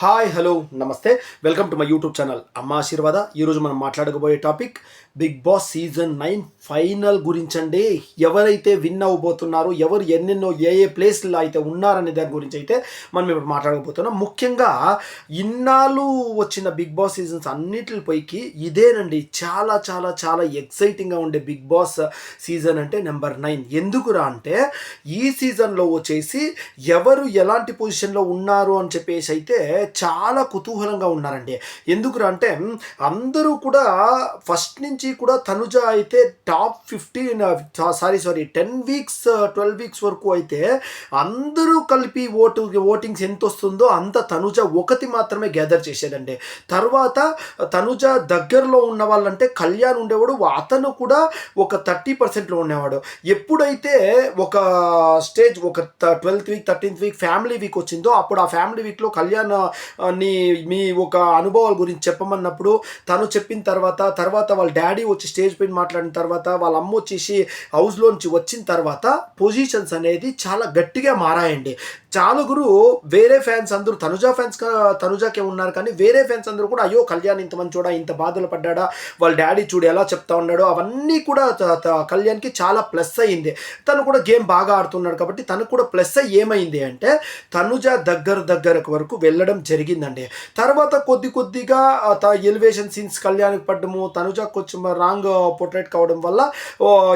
Hi hello నమస్తే. Welcome to my YouTube channel. Amma Aashirvada. ఈరోజు మనం మాట్లాడకపోయే topic Bigg Boss season nine final గురించండి. ఎవరైతే win అవ్వబోతున్నారో ఎవరు ఎన్నెన్నో ఏ ఏ ప్లేస్లో అయితే ఉన్నారనే దాని గురించి అయితే మనం ఇప్పుడు మాట్లాడకపోతున్నాం ముఖ్యంగా ఇన్నాళ్ళు వచ్చిన బిగ్ బాస్ సీజన్స్ అన్నిటిపైకి ఇదేనండి. చాలా చాలా చాలా ఎక్సైటింగ్గా ఉండే బిగ్ బాస్ సీజన్ అంటే నెంబర్ నైన్. ఎందుకురా అంటే ఈ సీజన్లో వచ్చేసి ఎవరు ఎలాంటి పొజిషన్లో ఉన్నారు అని చెప్పేసి అయితే చాలా కుతూహలంగా ఉన్నారండి. ఎందుకురా అంటే అందరూ కూడా ఫస్ట్ నుంచి కూడా తనుజ అయితే top fifteen sorry sorry ten weeks twelve weeks వరకు అయితే అందరూ కలిపి ఓటు ఓటింగ్స్ ఎంత వస్తుందో అంత తనుజ ఒకటి మాత్రమే గ్యాదర్ చేసేదండి. తర్వాత తనుజ దగ్గరలో ఉన్న వాళ్ళంటే కళ్యాణ్ ఉండేవాడు అతను కూడా ఒక థర్టీ పర్సెంట్లో ఉండేవాడు. ఎప్పుడైతే ఒక స్టేజ్ ఒక twelfth week thirteenth week family week వచ్చిందో అప్పుడు ఆ ఫ్యామిలీ వీక్లో కళ్యాణ్ నీ మీ ఒక అనుభవాల గురించి చెప్పమన్నప్పుడు తను చెప్పిన తర్వాత తర్వాత వాళ్ళ డాడీ వచ్చి స్టేజ్ పైన మాట్లాడిన తర్వాత వాళ్ళ అమ్మ వచ్చేసి హౌస్లోంచి వచ్చిన తర్వాత పొజిషన్స్ అనేది చాలా గట్టిగా మారాయండి. చాలుగురు వేరే ఫ్యాన్స్ అందరూ తనుజా ఫ్యాన్స్ తనుజాకే ఉన్నారు కానీ వేరే ఫ్యాన్స్ అందరూ కూడా అయ్యో కళ్యాణ్ ఇంత మంచోడా ఇంత బాధలు పడ్డాడా వాళ్ళ డాడీ చూడు ఎలా చెప్తా ఉన్నాడో అవన్నీ కూడా త- కళ్యాణ్కి చాలా ప్లస్ అయ్యింది. తను కూడా గేమ్ బాగా ఆడుతున్నాడు కాబట్టి తనకు కూడా ప్లస్ అయ్యి ఏమైంది అంటే తనుజ దగ్గర దగ్గర వరకు వెళ్ళడం జరిగిందండి. తర్వాత కొద్ది కొద్దిగా ఎలివేషన్ సీన్స్ కళ్యాణ్కి పడ్డము తనుజ కొంచెం రాంగ్ పోర్ట్రేట్ కావడం వల్ల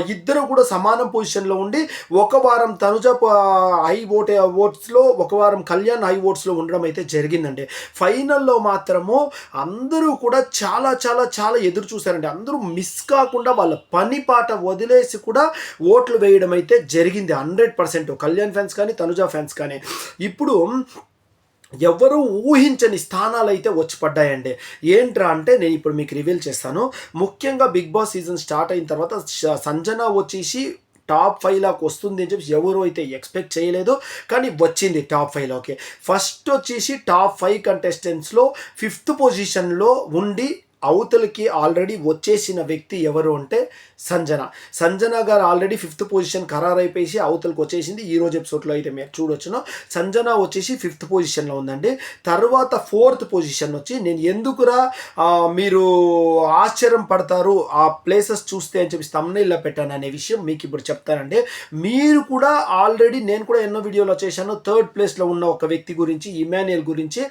ఇద్దరు కూడా సమానం పొజిషన్లో ఉండి ఒక వారం తనుజ హై ఓట్ ఓట్స్లో ఒక వారం కళ్యాణ్ హై ఓట్స్లో ఉండడం అయితే జరిగిందండి. ఫైనల్లో మాత్రము అందరూ కూడా చాలా చాలా చాలా ఎదురు చూశారండి. అందరూ మిస్ కాకుండా వాళ్ళ పని పాట వదిలేసి కూడా ఓట్లు వేయడం అయితే జరిగింది. హండ్రెడ్ పర్సెంట్ కళ్యాణ్ ఫ్యాన్స్ కానీ తనుజ ఫ్యాన్స్ కానీ. ఇప్పుడు ఎవరూ ఊహించని స్థానాలు అయితే వచ్చి పడ్డాయండి. ఏంట్రా అంటే నేను ఇప్పుడు మీకు రివీల్ చేస్తాను. ముఖ్యంగా బిగ్ బాస్ సీజన్ స్టార్ట్ అయిన తర్వాత సంజన వచ్చేసి టాప్ ఫైవ్ వస్తుంది అని చెప్పి ఎవరు అయితే ఎక్స్పెక్ట్ చేయలేదు. కానీ వచ్చింది టాప్ ఫైవ్లోకి ఫస్ట్ వచ్చేసి టాప్ ఫైవ్ కంటెస్టెంట్స్లో ఫిఫ్త్ పొజిషన్లో ఉండి అవతలకి ఆల్రెడీ వచ్చేసిన వ్యక్తి ఎవరు అంటే సంజన. సంజన గారు ఆల్రెడీ ఫిఫ్త్ పొజిషన్ ఖరారు అయిపోయి అవతలకి వచ్చేసింది. ఈ రోజు ఎపిసోడ్లో అయితే మీరు చూడొచ్చును. సంజన వచ్చేసి ఫిఫ్త్ పొజిషన్లో ఉందండి. తర్వాత ఫోర్త్ పొజిషన్ వచ్చి నేను ఎందుకురా మీరు ఆశ్చర్యం పడతారు ఆ ప్లేసెస్ చూస్తే అని చెప్పి తమ్నైల్లో పెట్టాను అనే విషయం మీకు ఇప్పుడు చెప్తానండి. మీరు కూడా ఆల్రెడీ నేను కూడా ఎన్నో వీడియోలో చేశాను. థర్డ్ ప్లేస్లో ఉన్న ఒక వ్యక్తి గురించి ఇమాన్యుయల్ గురించి.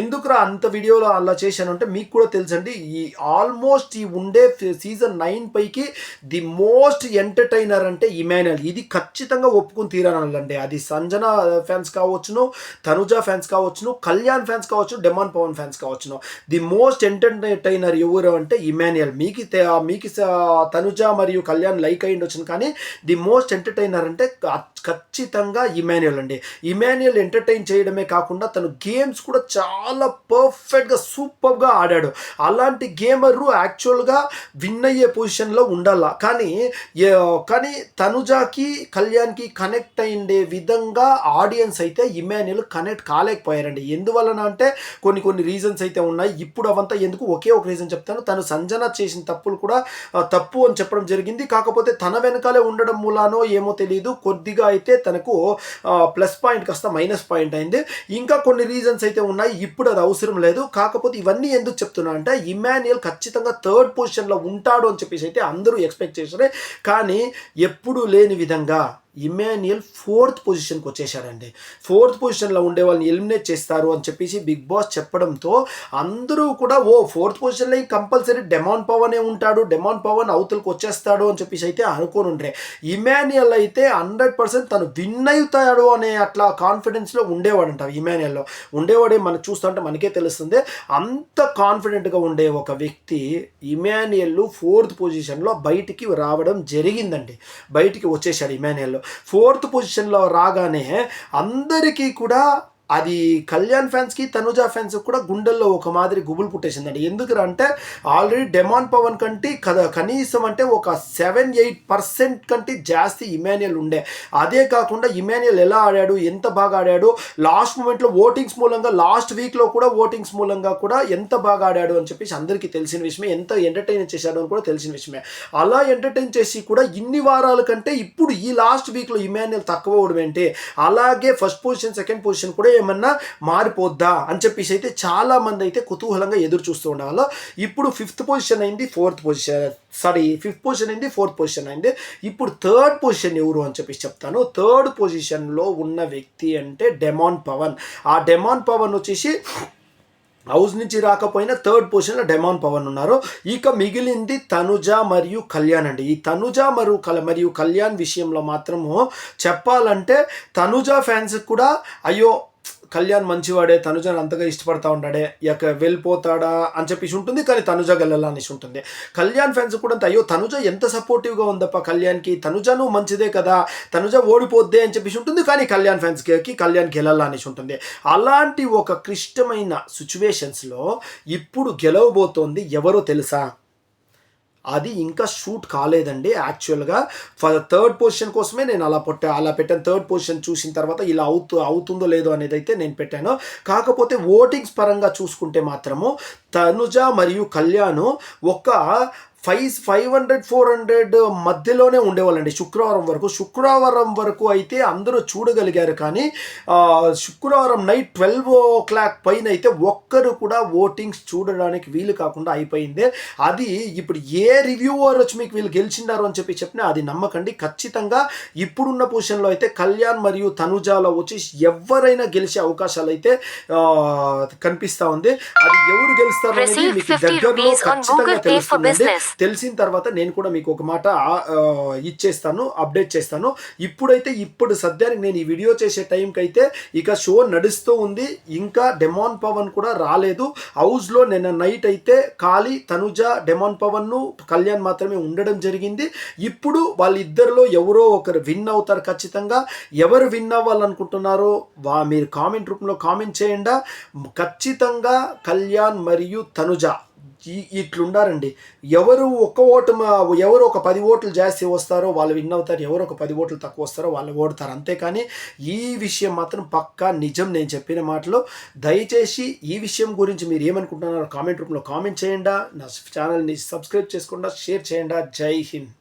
ఎందుకురా అంత వీడియోలో అలా చేశాను అంటే మీకు కూడా తెలుసండి. ఈ ఆల్మోస్ట్ ఈ ఉండే సీజన్ నైన్ పైకి ది మోస్ట్ ఎంటర్టైనర్ అంటే ఇమానుయల్ ఇది ఖచ్చితంగా ఒప్పుకుని తీరానండి అది సంజన ఫ్యాన్స్ కావచ్చును తనుజ ఫ్యాన్స్ కావచ్చును కళ్యాణ్ ఫ్యాన్స్ కావచ్చు డెమాన్ పవన్ ఫ్యాన్స్ కావచ్చును. ది మోస్ట్ ఎంటర్టైనర్ ఎవరు అంటే ఇమాన్యుయల్. మీకు మీకు తనుజ మరియు కళ్యాణ్ లైక్ అయ్యి ఉండొచ్చును కానీ ది మోస్ట్ ఎంటర్టైనర్ అంటే ఖచ్చితంగా ఇమాన్యుయల్ అండి. ఇమాన్యుయల్ ఎంటర్టైన్ చేయడమే కాకుండా తను గేమ్స్ కూడా చాలా పర్ఫెక్ట్గా సూపర్గా ఆడాడు. అలాంటి గేమరు యాక్చువల్గా విన్ అయ్యే పొజిషన్లో ఉండాల. కానీ కానీ తనుజాకి కళ్యాణ్కి కనెక్ట్ అయ్యే విధంగా ఆడియన్స్ అయితే ఇమాన్యుయల్ కనెక్ట్ కాలేకపోయారండి. ఎందువలన అంటే కొన్ని కొన్ని రీజన్స్ అయితే ఉన్నాయి. ఇప్పుడు అవంతా ఎందుకు ఒకే ఒక రీజన్ చెప్తాను. తను సంజన చేసిన తప్పులు కూడా తప్పు అని చెప్పడం జరిగింది. కాకపోతే తన వెనకాలే ఉండడం మూలానో ఏమో తెలియదు కొద్దిగా అయితే తనకు ప్లస్ పాయింట్ కాస్త మైనస్ పాయింట్ అయింది. ఇంకా కొన్ని రీజన్స్ అయితే ఉన్నాయి. ఇప్పుడు అది అవసరం లేదు. కాకపోతే ఇవన్నీ ఎందుకు చెప్తున్నా అంటే ఇమాన్యుయల్ ఖచ్చితంగా థర్డ్ పొజిషన్లో ఉంటాడు అని చెప్పేసి అయితే అందరూ ఎక్స్పెక్ట్ చేశారు. కానీ ఎప్పుడు లేని విధంగా ఇమాన్యుయల్ ఫోర్త్ పొజిషన్కి వచ్చేసాడండి. ఫోర్త్ పొజిషన్లో ఉండే వాళ్ళని ఎలిమినేట్ చేస్తారు అని చెప్పేసి బిగ్ బాస్ చెప్పడంతో అందరూ కూడా ఓ ఫోర్త్ పొజిషన్లో కంపల్సరీ డెమాన్ పవనే ఉంటాడు డెమాన్ పవన్ అవతలకు వచ్చేస్తాడు అని చెప్పేసి అయితే అనుకోని ఉండే ఇమాన్యుయల్ అయితే హండ్రెడ్ పర్సెంట్ తను విన్ అవుతాడు అనే అట్లా కాన్ఫిడెన్స్లో ఉండేవాడంట ఇమాన్యుయల్లో. ఉండేవాడే మనం చూస్తుంటే మనకే తెలుస్తుంది. అంత కాన్ఫిడెంట్గా ఉండే ఒక వ్యక్తి ఇమాన్యుయల్ ఫోర్త్ పొజిషన్లో బయటికి రావడం జరిగిందండి. బయటికి వచ్చేసాడు ఇమాన్యుయల్. ఫోర్త్ పొజిషన్లో రాగానే అందరికీ కూడా అది కళ్యాణ్ ఫ్యాన్స్కి తనుజా ఫ్యాన్స్ కూడా గుండెల్లో ఒక మాదిరి గుబులు పుట్టేసిందండి. ఎందుకు అంటే ఆల్రెడీ డెమాన్ పవన్ కంటే కద కనీసం అంటే ఒక సెవెన్ ఎయిట్ పర్సెంట్ కంటే జాస్తి ఇమాన్యుయల్ ఉండే. అదే కాకుండా ఇమాన్యుయల్ ఎలా ఆడాడు ఎంత బాగా ఆడాడు లాస్ట్ మూమెంట్లో ఓటింగ్స్ మూలంగా లాస్ట్ వీక్లో కూడా ఓటింగ్స్ మూలంగా కూడా ఎంత బాగా ఆడాడు అని చెప్పేసి అందరికీ తెలిసిన విషయమే ఎంత ఎంటర్టైన్ చేశాడు అని కూడా తెలిసిన విషయమే. అలా ఎంటర్టైన్ చేసి కూడా ఇన్ని వారాల కంటే ఇప్పుడు ఈ లాస్ట్ వీక్లో ఇమాన్యుయల్ తక్కువ అవడం ఏంటి అలాగే ఫస్ట్ పొజిషన్ సెకండ్ పొజిషన్ కూడా ఏమన్నా మారిపోద్దా అని చెప్పేసి అయితే చాలా మంది అయితే కుతూహలంగా ఎదురు చూస్తూ ఉండాలి ఇప్పుడు ఫిఫ్త్ పొజిషన్ అయింది fourth position sorry fifth position అయింది ఫోర్త్ పొజిషన్ అయింది. ఇప్పుడు థర్డ్ పొజిషన్ ఎవరు అని చెప్పేసి చెప్తాను. థర్డ్ పొజిషన్లో ఉన్న వ్యక్తి అంటే డెమాన్ పవన్ ఆ డెమాన్ పవన్ వచ్చేసి హౌస్ నుంచి రాకపోయినా థర్డ్ పొజిషన్లో డెమాన్ పవన్ ఉన్నారు. ఇక మిగిలింది తనుజ మరియు కళ్యాణ్ అండి. ఈ తనుజ మరియు కల మరియు కళ్యాణ్ విషయంలో మాత్రము చెప్పాలంటే తనుజ ఫ్యాన్స్ కూడా అయ్యో కళ్యాణ్ మంచివాడే తనుజని అంతగా ఇష్టపడతా ఉంటాడే ఇక వెళ్ళిపోతాడా అని చెప్పేసి ఉంటుంది కానీ తనుజ గెలాలా అనేసి ఉంటుంది. కళ్యాణ్ ఫ్యాన్స్ కూడా అంత అయ్యో తనుజ ఎంత సపోర్టివ్గా ఉందప్ప కళ్యాణ్కి తనుజను మంచిదే కదా తనుజ ఓడిపోద్దే అని చెప్పేసి ఉంటుంది కానీ కళ్యాణ్ ఫ్యాన్స్కి కళ్యాణ్ గెలాలా అనేసి ఉంటుంది. అలాంటి ఒక క్లిష్టమైన సిచ్యువేషన్స్లో ఇప్పుడు గెలవబోతోంది ఎవరో తెలుసా? అది ఇంకా షూట్ కాలేదండి. యాక్చువల్గా ఫర్ థర్డ్ పొజిషన్ కోసమే నేను అలా పెట్టా అలా పెట్టాను. థర్డ్ పొజిషన్ చూసిన తర్వాత ఇలా అవుతూ అవుతుందో లేదో అనేది అయితే నేను పెట్టాను. కాకపోతే ఓటింగ్స్ పరంగా చూసుకుంటే మాత్రము తనుజ మరియు కళ్యాణ్ ఒక five five hundred four hundred మధ్యలోనే ఉండేవాళ్ళండి. శుక్రవారం వరకు. శుక్రవారం వరకు అయితే అందరూ చూడగలిగారు కానీ శుక్రవారం నైట్ ట్వెల్వ్ ఓ క్లాక్ పైన అయితే ఒక్కరు కూడా ఓటింగ్స్ చూడడానికి వీలు కాకుండా అయిపోయింది. అది ఇప్పుడు ఏ రివ్యూవర్ వచ్చి మీకు వీళ్ళు గెలిచిండారు అని చెప్పి చెప్పినా అది నమ్మకండి. ఖచ్చితంగా ఇప్పుడున్న పొజిషన్లో అయితే కళ్యాణ్ మరియు తనుజాలో వచ్చి ఎవరైనా గెలిచే అవకాశాలు అయితే కనిపిస్తా ఉంది. అది ఎవరు గెలుస్తారు అనేది మీకు 50 దగ్గరలో ఖచ్చితంగా తెలుస్తుందండి. business. తెలిసిన తర్వాత నేను కూడా మీకు ఒక మాట ఇచ్చేస్తాను అప్డేట్ చేస్తాను. ఇప్పుడైతే ఇప్పుడు సద్యానికి నేను ఈ వీడియో చేసే టైంకి అయితే ఇక షో నడుస్తూ ఉంది. ఇంకా డెమాన్ పవన్ కూడా రాలేదు. హౌస్లో నిన్న నైట్ అయితే ఖాళీ తనుజ డెమాన్ పవన్ను కళ్యాణ్ మాత్రమే ఉండడం జరిగింది. ఇప్పుడు వాళ్ళిద్దరిలో ఎవరో ఒకరు విన్ అవుతారు ఖచ్చితంగా. ఎవరు విన్ అవ్వాలనుకుంటున్నారో వా మీరు కామెంట్ రూపంలో కామెంట్ చేయండి. ఖచ్చితంగా కళ్యాణ్ మరియు తనుజ. ఇట్లుండారండి. ఎవరు ఒక్క ఓటు ఎవరు ఒక పది ఓట్లు జాస్తి వస్తారో వాళ్ళు విన్ అవుతారు. ఎవరు ఒక పది ఓట్లు తక్కువ వస్తారో వాళ్ళు ఓడతారు. అంతేకాని ఈ విషయం మాత్రం పక్కా నిజం నేను చెప్పిన మాటలో. దయచేసి ఈ విషయం గురించి మీరు ఏమనుకుంటున్నారో కామెంట్ రూపంలో కామెంట్ చేయండి. నా ఛానల్ని సబ్స్క్రైబ్ చేసుకోండి. షేర్ చేయండి. జై హింద్.